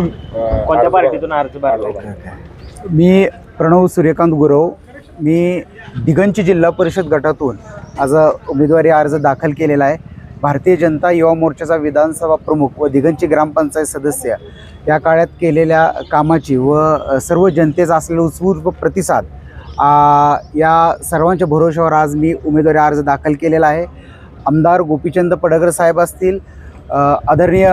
कोणत्या पार्टीतून अर्ज भरला मी प्रणव सूर्यकांत गुरव. मी दिगंची जिल्हा परिषद गटातून आज उमेदवारी अर्ज दाखल केलेला आहे. भारतीय जनता युवा मोर्चाचा विधानसभा प्रमुख व दिगंची ग्रामपंचायत सदस्य या काळात केलेल्या कामाची व सर्व जनतेचा असलेला उत्स्फूर्त प्रतिसाद या सर्वांच्या भरोश्यावर आज मी उमेदवारी अर्ज दाखल केलेला आहे. आमदार गोपीचंद पडगर साहेब असतील आदरणीय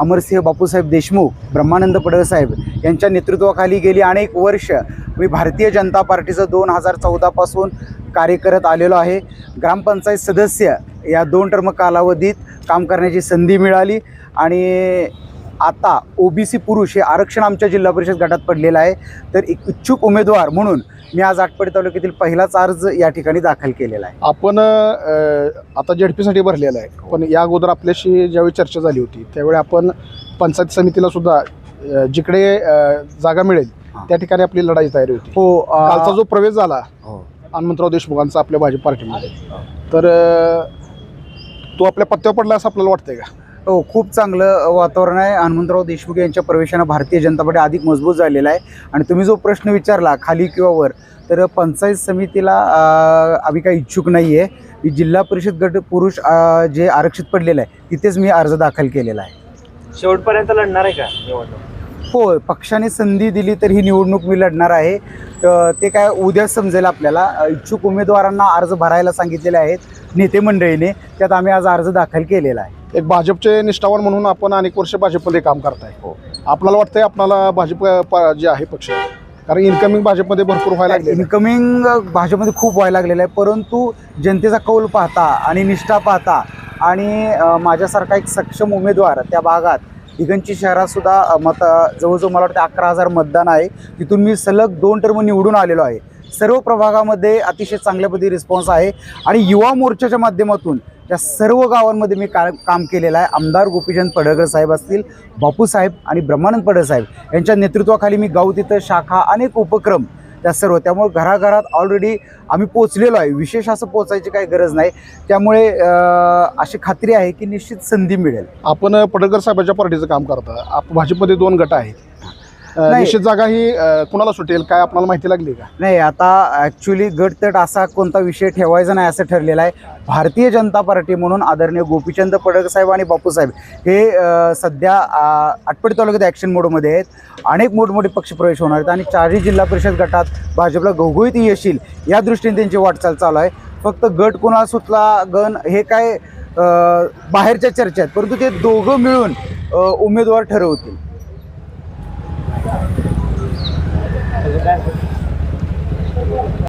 अमरसिंह बापूसाहेब देशमुख ब्रह्मानंद पडळसाहेब साहेब यांच्या नेतृत्वाखाली गेली अनेक वर्ष मी भारतीय जनता पार्टीचं दोन हजार चौदापासून कार्य करत आलेलो आहे. ग्रामपंचायत सदस्य या दोन टर्म कालावधीत काम करण्याची संधी मिळाली आणि आता ओबीसी पुरुष हे आरक्षण आमच्या जिल्हा परिषद गटात पडलेलं आहे. तर एक इच्छुक उमेदवार म्हणून मी आज आटपाडी तालुक्यातील पहिलाच अर्ज या ठिकाणी दाखल केलेला आहे. आपण आता झेडपीसाठी भरलेलं आहे. पण या अगोदर आपल्याशी ज्यावेळी चर्चा झाली होती त्यावेळी आपण पंचायत समितीला सुद्धा जिकडे जागा मिळेल हां. त्या ठिकाणी आपली लढाई तयारी होती. हो कालचा जो प्रवेश झाला हो. हनुमंतराव देशमुखांचा आपल्या भाजप पार्टीमध्ये. तर अ, तो आपल्या पत्त्यावर पडला असं आपल्याला वाटतंय का? हो खूप चांगलं वातावरण आहे. हनुमंतराव देशमुख यांच्या प्रवेशानं भारतीय जनता पार्टी अधिक मजबूत झालेला आहे. आणि तुम्ही जो प्रश्न विचारला खाली किंवा वर तर पंचायत समितीला आम्ही काही इच्छुक नाही आहे मी जिल्हा परिषद गट पुरुष जे आरक्षित पडलेलं आहे तिथेच मी अर्ज दाखल केलेला आहे. शेवटपर्यंत लढणार आहे का निवडणूक? हो पक्षाने संधी दिली तर ही निवडणूक मी लढणार आहे. ते काय उद्या समजेल आपल्याला. इच्छुक उमेदवारांना अर्ज भरायला सांगितलेले आहेत नेते मंडळीने. त्यात आम्ही आज अर्ज दाखल केलेला आहे. एक भाजपचे निष्ठावान म्हणून आपण अनेक वर्ष भाजपमध्ये काम करताय. हो. आपल्याला वाटतंय आपल्याला भाजप जे आहे पक्ष कारण इन्कमिंग भाजपमध्ये भरपूर व्हायला लागले इन्कमिंग भाजपमध्ये खूप व्हायला लागलेलं आहे. परंतु जनतेचा कौल पाहता आणि निष्ठा पाहता आणि माझ्यासारखा एक सक्षम उमेदवार त्या भागात इगंची शहरातसुद्धा मत जवळजवळ मला वाटतं अकरा हजार मतदान आहे. तिथून मी सलग दोन टर्म निवडून आलेलो आहे. सर्व प्रभागामध्ये अतिशय चांगल्या पद्धती रिस्पॉन्स आहे. आणि युवा मोर्चाच्या माध्यमातून त्या सर्व गावांमध्ये मी का काम केलेलं आहे. आमदार गोपीचंद पडळकर साहेब असतील बापू साहेब आणि ब्रह्मानंद पडळ साहेब यांच्या नेतृत्वाखाली मी गाव तिथं शाखा अनेक उपक्रम त्या सर्व त्यामुळे घराघरात ऑलरेडी आम्ही पोचलेलो आहे. विशेष असं पोचायची काही गरज नाही. त्यामुळे अशी खात्री आहे की निश्चित संधी मिळेल. आपण पडळकर साहेबांच्या पार्टीचं काम करता. आप भाजपमध्ये दोन गट आहेत. नाही. निश्चित जागा ही अ, कुणाला सुटेल काय आपल्याला माहिती लागली का? नाही आता ॲक्च्युली गटतट असा कोणता विषय ठेवायचा नाही असं ठरलेलं आहे. भारतीय जनता पार्टी म्हणून आदरणीय गोपीचंद पडळकर साहेब आणि बापूसाहेब हे अ, सध्या अ, आटपाडी तालुक्यात ॲक्शन मोडमध्ये आहेत. अनेक मोठमोठे पक्षप्रवेश होणार आहेत आणि चारही जिल्हा परिषद गटात भाजपला घवघवीत यश येईल या दृष्टीने त्यांची वाटचाल चालू आहे. फक्त गट कोणाला सुटला गण हे काय अ, बाहेरच्या चर्चा आहेत परंतु ते दोघं मिळून अ, उमेदवार ठरवतील. 嗯好的